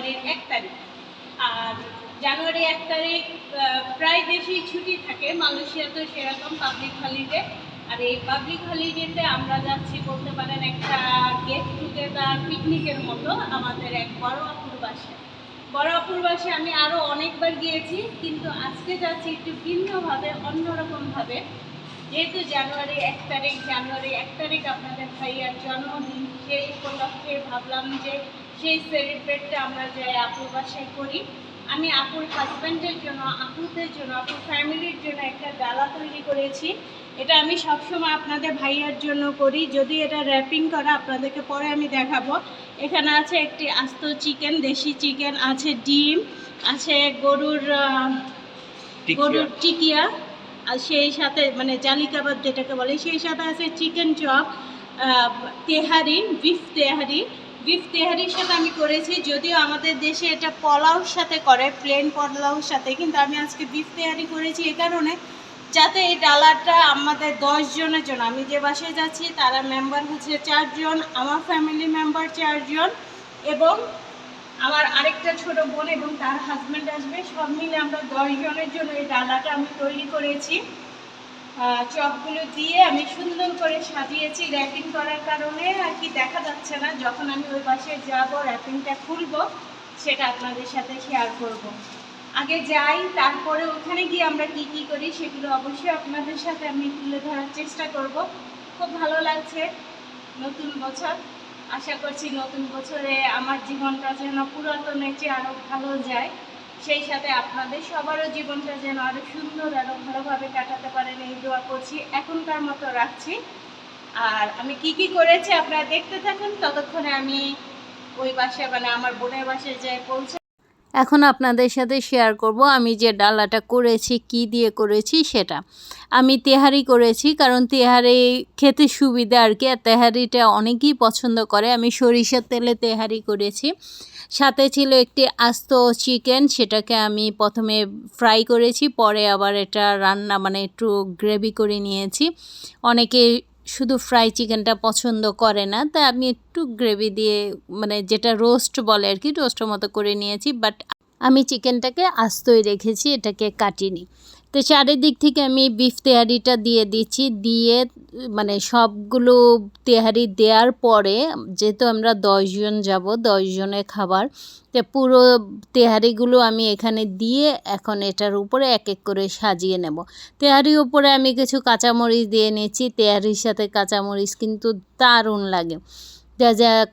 জানুয়ারির এক তারিখ। আর জানুয়ারি এক তারিখ প্রায় দেশেই ছুটি থাকে মালয়েশিয়াতেও সেরকম পাবলিক হলিডে আর এই পাবলিক হলিডেতে আমরা যাচ্ছি বলতে পারেন একটা গেট টুগেদার পিকনিকের মতো আমাদের এক বড় অপুর বাসায় বড় অপুর বাসায় আমি আরও অনেকবার গিয়েছি, কিন্তু আজকে যাচ্ছি একটু ভিন্নভাবে, অন্যরকমভাবে। যেহেতু জানুয়ারি এক তারিখ, জানুয়ারি এক তারিখ আপনাদের ভাইয়ার জন্মদিন, সেই উপলক্ষে ভাবলাম যে সেই সেলিব্রেটটা আমরা যে আপুর বাসায় করি আমি আপুর হাজব্যান্ডের জন্য আপুদের জন্য আপুর ফ্যামিলির জন্য একটা ডালা তৈরি করেছি। এটা আমি সবসময় আপনাদের ভাইয়ার জন্য করি। যদি এটা র্যাপিং করা আপনাদেরকে পরে আমি দেখাবো। এখানে আছে একটি আস্ত চিকেন দেশি চিকেন আছে ডিম আছে গরুর গরুর টিকিয়া আর সেই সাথে মানে জালি কাবাব যেটাকে বলে সেই সাথে আছে চিকেন চপ তেহারি বিফ তেহারি বিফ তেহারির সাথে আমি করেছি, যদিও আমাদের দেশে এটা পোলাওর সাথে করে প্লেন পোলাওর সাথে, কিন্তু আমি আজকে বিফ তেহারি করেছি এ কারণে, যাতে এই ডালাটা আমাদের দশ জনের জন্য, আমি যে বাসায় যাচ্ছি তারা মেম্বার হচ্ছে চারজন, আমার ফ্যামিলি মেম্বার চারজন, এবং আমার আরেকটা ছোট বোন এবং তার হাজব্যান্ড আসবে, সব মিলে আমরা দশ জনের জন্য এই ডালাটা আমি তৈরি করেছি। চপগুলো দিয়ে আমি সুন্দর করে সাজিয়েছি র্যাপিং করার কারণে, আর কি দেখা যাচ্ছে না। যখন আমি ওই পাশে যাব র্যাপিংটা খুলবো, সেটা আপনাদের সাথে শেয়ার করব। আগে যাই, তারপরে ওখানে গিয়ে আমরা কি কি করি, সেগুলো অবশ্যই আপনাদের সাথে আমি তুলে ধরার চেষ্টা করব। খুব ভালো লাগছে নতুন বছর। আশা করছি নতুন বছরে আমার জীবনটা যেন পুরাতনের চেয়ে আরও ভালো যায়। সেই সাথে আপনাদের সবারও জীবনটা যেন আরও সুন্দর আরও ভালোভাবে কাটাতে পারেন, এই দোয়া করছি। এখনকার মতো রাখছি। আর আমি কি কি করেছি আপনারা দেখতে থাকুন। ততক্ষণে আমি ওই বাসায় মানে আমার বোনের বাসায় যাই পৌঁছে এখন আপনাদের সাথে শেয়ার করব আমি যে ডালাটা করেছি, কি দিয়ে করেছি সেটা। আমি তেহারি করেছি কারণ তেহারি খেতে সুবিধা আর কি, আর তেহারিটা অনেকেই পছন্দ করে। আমি সরিষার তেলে তেহারি করেছি। সাথে ছিল একটি আস্ত চিকেন সেটাকে আমি প্রথমে ফ্রাই করেছি, পরে আবার এটা রান্না মানে একটু গ্রেভি করে নিয়েছি। অনেকে শুধু ফ্রাই চিকেনটা পছন্দ করে না, তাই আমি একটু গ্রেভি দিয়ে মানে যেটা রোস্ট বলে আর কি রোস্টের মতো করে নিয়েছি বাট আমি চিকেনটাকে আস্তই রেখেছি, এটাকে কাটিনি। তো চারিদিক থেকে আমি বিফ তেহারিটা দিয়ে দিচ্ছি দিয়ে মানে সবগুলো তেহারি দেওয়ার পরে যেহেতু আমরা দশজন যাব দশজনের খাবার, তো পুরো তেহারিগুলো আমি এখানে দিয়ে এখন এটার উপরে এক এক করে সাজিয়ে নেব। তেহারির উপরে আমি কিছু কাঁচামরিচ দিয়ে নিয়েছি। তেহারির সাথে কাঁচামরিচ কিন্তু দারুণ লাগে।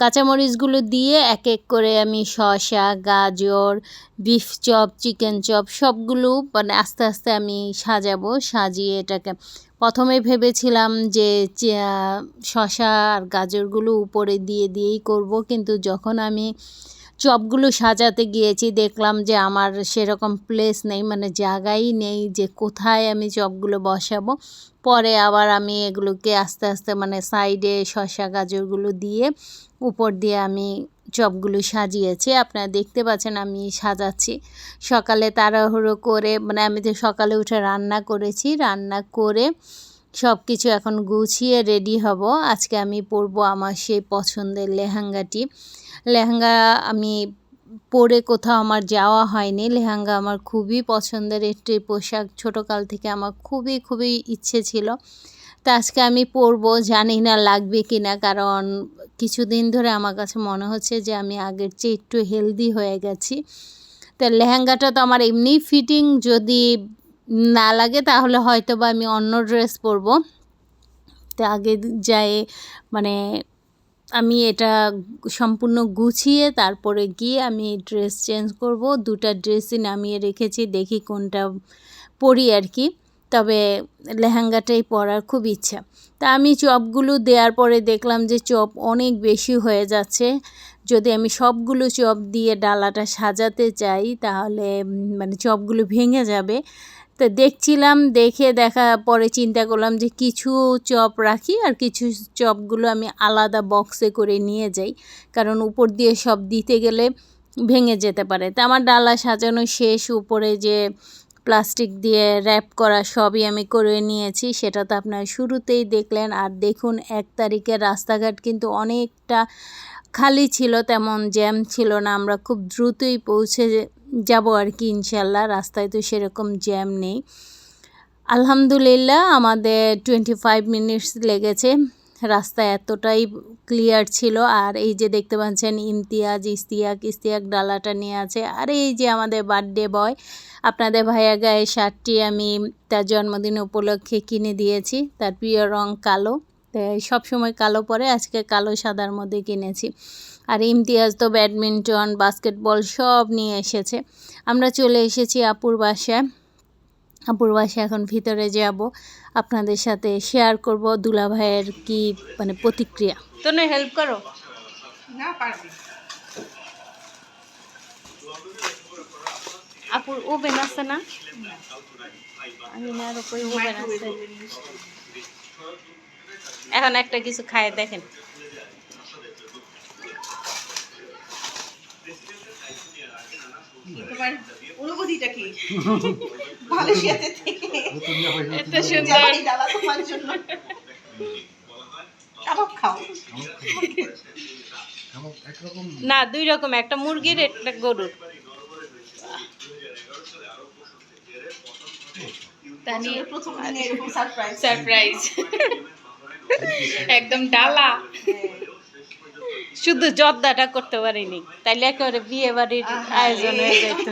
কাঁচামরিচগুলো দিয়ে এক এক করে আমি শসা, গাজর বিফ চপ চিকেন চপ সবগুলো মানে আস্তে আস্তে আমি সাজাবো, সাজিয়ে এটাকে প্রথমে ভেবেছিলাম যে শসা আর গাজরগুলো উপরে দিয়ে দিয়েই করব। কিন্তু যখন আমি চপগুলো সাজাতে গিয়েছি, দেখলাম যে আমার সেরকম প্লেস নেই মানে জায়গাই নেই যে কোথায় আমি চপগুলো বসাবো। পরে আবার আমি এগুলোকে আস্তে আস্তে মানে সাইডে শসা গাজরগুলো দিয়ে উপর দিয়ে আমি চপগুলো সাজিয়েছি। আপনারা দেখতে পাচ্ছেন আমি সাজাচ্ছি। সকালে তাড়াহুড়ো করে মানে আমি তো সকালে উঠে রান্না করেছি, রান্না করে সব কিছু এখন গুছিয়ে রেডি হব। আজকে আমি পরবো আমার সেই পছন্দের লেহেঙ্গাটি। লেহেঙ্গা আমি পরে কোথাও আমার যাওয়া হয়নি। লেহেঙ্গা আমার খুবই পছন্দের একটি পোশাক। ছোটোকাল থেকে আমার খুবই খুবই ইচ্ছে ছিল। তো আজকে আমি পরবো, জানি না লাগবে কি না কারণ কিছুদিন ধরে আমার কাছে মনে হচ্ছে যে আমি আগের চেয়ে একটু হেলদি হয়ে গেছি। তো লেহেঙ্গাটা তো আমার এমনি ফিটিং যদি না লাগে তাহলে হয়তো বা আমি অন্য ড্রেস পরবো। তো আগে যাই মানে আমি এটা সম্পূর্ণ গুছিয়ে তারপরে গিয়ে আমি ড্রেস চেঞ্জ করব। দুটা ড্রেসই নামিয়ে রেখেছি, দেখি কোনটা পরি আর কি। তবে লেহেঙ্গাটাই পরার খুব ইচ্ছা। তা আমি চপগুলো দেওয়ার পরে দেখলাম যে চপ অনেক বেশি হয়ে যাচ্ছে। যদি আমি সবগুলো চপ দিয়ে ডালাটা সাজাতে চাই, তাহলে মানে চপগুলো ভেঙে যাবে। তো দেখছিলাম, দেখে দেখা, পরে চিন্তা করলাম যে কিছু চপ রাখি আর কিছু চপগুলো আমি আলাদা বক্সে করে নিয়ে যাই। কারণ উপর দিয়ে সব দিতে গেলে ভেঙে যেতে পারে। তা আমার ডালা সাজানো শেষ, উপরে যে প্লাস্টিক দিয়ে র্যাপ করা সবই আমি করে নিয়েছি। সেটা তো আপনারা শুরুতেই দেখলেন। আর দেখুন, এক তারিখে রাস্তাঘাট কিন্তু অনেকটা খালি ছিল, তেমন জ্যাম ছিল না। আমরা খুব দ্রুতই পৌঁছে যাব আর কি, ইনশাল্লাহ। রাস্তায় তো সেরকম জ্যাম নেই। আলহামদুলিল্লাহ, আমাদের টোয়েন্টি ফাইভ মিনিটস লেগেছে। রাস্তা এতটাই ক্লিয়ার ছিল। আর এই যে দেখতে পাচ্ছেন, ইমতিয়াজ ইস্তিয়াক ইস্তিয়াক ডালাটা নিয়ে আছে। আর এই যে আমাদের বার্থডে বয় আপনাদের ভাইয়া গায়ে শার্টটি আমি তার জন্মদিন উপলক্ষে কিনে দিয়েছি। তার প্রিয় রং কালো। সব সময় কালো পরে আজকে কালো সাদার মধ্যে কিনেছি। আর ইমতিয়াজ তো ব্যাডমিন্টন বাস্কেটবল সব নিয়ে এসেছে। আমরা চলে এসেছি আপুর বাসায়। আপুর বাসায় এখন ভিতরে যাব। আপনাদের সাথে শেয়ার করব দুলা ভাইয়ের কি মানে প্রতিক্রিয়া। তো না হেল্প করো। না পারবি। আপুর ওভেন আছে না? আমি না ওভেন আছে। এখন একটা কিছু খায় দেখেন। অনুভূতিটা কি? মালয়েশিয়াতে থেকে। এত সুন্দর। জাপানি তোমার জন্য। কাবাব খাও। না দুই রকম একটা মুরগির একটা গরুর। সারপ্রাইজ একদম ডালা। শুধু জর্দাটা করতে পারিনি তাইলে একেবারে বিয়ে বাড়ির আয়োজন হয়ে যেত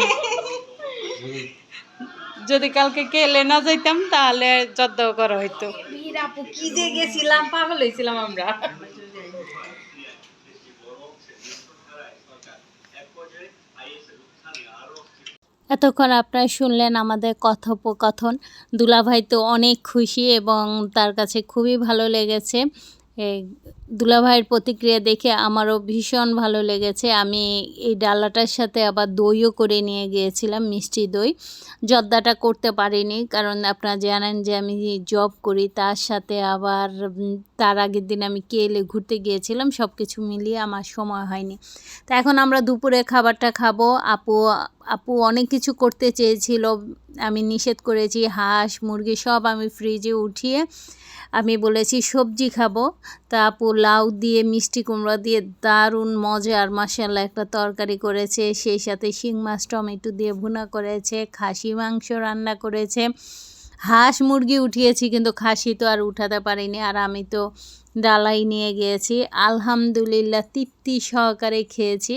যদি কালকে কেলে না যাইতাম তাহলে জর্দাও করা হইতো। আপু কি যে গেছিলাম পাগল হয়েছিলাম আমরা। এতক্ষণ আপনারা শুনলেন আমাদের কথোপকথন। দুলাভাই তো অনেক খুশি এবং তার কাছে খুবই ভালো লেগেছে। দুলাভাইয়ের প্রতিক্রিয়া দেখে আমারও ভীষণ ভালো লেগেছে। আমি এই ডালাটার সাথে আবার দইও করে নিয়ে গিয়েছিলাম, মিষ্টি দই। জর্দাটা করতে পারিনি, কারণ আপনারা জানেন যে আমি জব করি, তার সাথে আবার তার আগের দিন আমি কেলে ঘুরতে গিয়েছিলাম সব কিছু মিলিয়ে আমার সময় হয়নি। তো এখন আমরা দুপুরে খাবারটা খাব। আপু আপু অনেক কিছু করতে চেয়েছিল, আমি নিষেধ করেছি, হাঁস, মুরগি সব আমি ফ্রিজে উঠিয়ে আমি বলেছি সবজি খাব। তা আপু লাউ দিয়ে, মিষ্টি কুমড়া দিয়ে দারুণ মজার মাসাল্লাহ একটা তরকারি করেছে, সেই সাথে শিং, মাছ, টমেটো দিয়ে ভুনা করেছে, খাসি, মাংস রান্না করেছে। হাঁস মুরগি উঠিয়েছি, কিন্তু খাসি তো আর উঠাতে পারিনি। আর আমি তো ডালাই নিয়ে গিয়েছি। আলহামদুলিল্লাহ তৃপ্তি সহকারে খেয়েছি।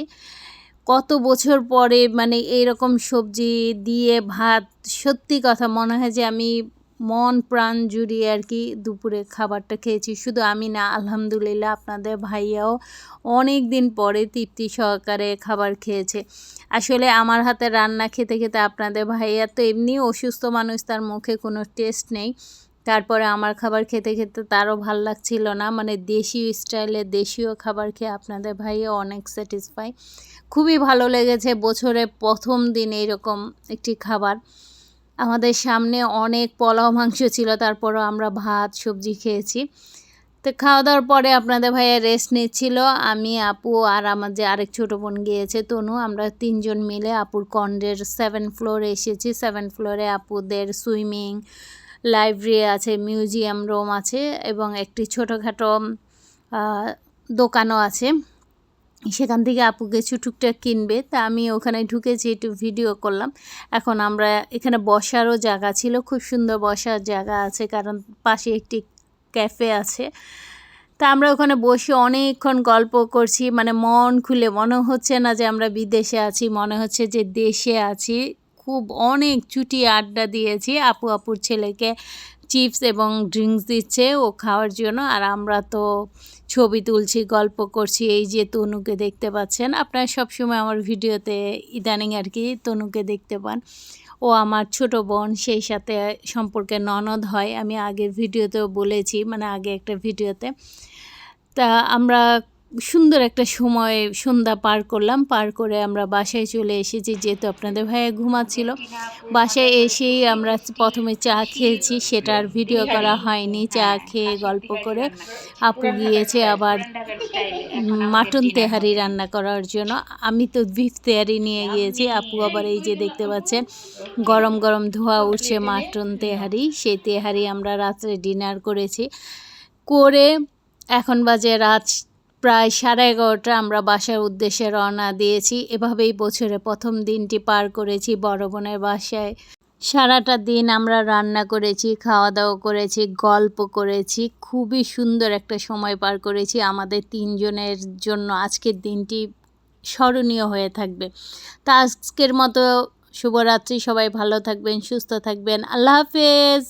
কত বছর পরে মানে এইরকম সবজি দিয়ে ভাত, সত্যি কথা মনে হয় যে আমি মন প্রাণ জুড়িয়ে আর কি দুপুরে খাবারটা খেয়েছি। শুধু আমি না, আলহামদুলিল্লাহ আপনাদের ভাইয়াও অনেক দিন পরে তৃপ্তি সহকারে খাবার খেয়েছে। আসলে আমার হাতে রান্না খেতে খেতে আপনাদের ভাইয়া তো এমনি অসুস্থ মানুষ, তার মুখে কোনো টেস্ট নেই। তারপরে আমার খাবার খেতে খেতে তারও ভালো লাগছিল না। মানে দেশীয় স্টাইলে দেশীয় খাবার খেয়ে আপনাদের ভাইয়া অনেক স্যাটিসফাই খুবই ভালো লেগেছে বছরে প্রথম দিন এইরকম একটি খাবার। আমাদের সামনে অনেক পোলাও মাংস ছিল, তারপরও আমরা ভাত, সবজি খেয়েছি। তো খাওয়া দাওয়ার পরে আপনাদের ভাইয়া রেস্ট নিচ্ছিল, আমি, আপু আর আমার যে আরেক ছোটো বোন গিয়েছে, তনু, আমরা তিনজন মিলে আপুর কন্ডের সেভেন ফ্লোরে এসেছি। সেভেন ফ্লোরে আপুদের সুইমিং লাইব্রেরি আছে মিউজিয়াম রুম আছে এবং একটি ছোটোখাটো দোকানও আছে। সেখান থেকে আপু কিছু টুকটাক কিনবে। তা আমি ওখানে ঢুকেছি একটু ভিডিও করলাম, এখন আমরা এখানে বসারও জায়গা ছিল, খুব সুন্দর বসার জায়গা আছে কারণ পাশে একটি ক্যাফে আছে। তা আমরা ওখানে বসে অনেকক্ষণ গল্প করছি মানে মন খুলে মনে হচ্ছে না যে আমরা বিদেশে আছি, মনে হচ্ছে যে দেশে আছি। খুব অনেক চুটি আড্ডা দিয়েছি আপু আপুর ছেলেকে। চিপস এবং ড্রিঙ্কস দিচ্ছে, ও খাওয়ার জন্য। আর আমরা তো ছবি তুলছি, গল্প করছি, এই যে তনুকে দেখতে পাচ্ছেন। আপনারা সবসময় আমার ভিডিওতে ইদানিং আর কি তনুকে দেখতে পান। ও আমার ছোট বোন, সেই সাথে সম্পর্কে ননদ হয়। আমি আগের ভিডিওতেও বলেছি মানে আগে একটা ভিডিওতে। তা আমরা সুন্দর একটা সময় সন্ধ্যা পার করলাম। পার করে আমরা বাসায় চলে এসেছি, যেহেতু আপনাদের ভাইয়া ঘুমাচ্ছিল। বাসায় এসেই আমরা প্রথমে চা খেয়েছি সেটার ভিডিও করা হয়নি। চা খেয়ে গল্প করে আপু গিয়েছে আবার মাটন তেহারি রান্না করার জন্য। আমি তো বিফ তেহারি নিয়ে গিয়েছি, আপু আবার এই যে দেখতে পাচ্ছেন, গরম গরম ধোয়া উঠছে মাটন তেহারি। সেই তেহারি আমরা রাত্রে ডিনার করেছি। করে এখন বাজে রাত প্রায় সাড়ে এগারোটা আমরা বাসার উদ্দেশ্যে রওনা দিয়েছি। এভাবেই বছরে প্রথম দিনটি পার করেছি বড় বোনের বাসায়। সারাটা দিন আমরা রান্না করেছি খাওয়া দাওয়া করেছি, গল্প করেছি। খুবই সুন্দর একটা সময় পার করেছি। আমাদের তিনজনের জন্য আজকের দিনটি স্মরণীয় হয়ে থাকবে। তা আজকের মতো শুভরাত্রি। সবাই ভালো থাকবেন, সুস্থ থাকবেন। আল্লাহ হাফেজ!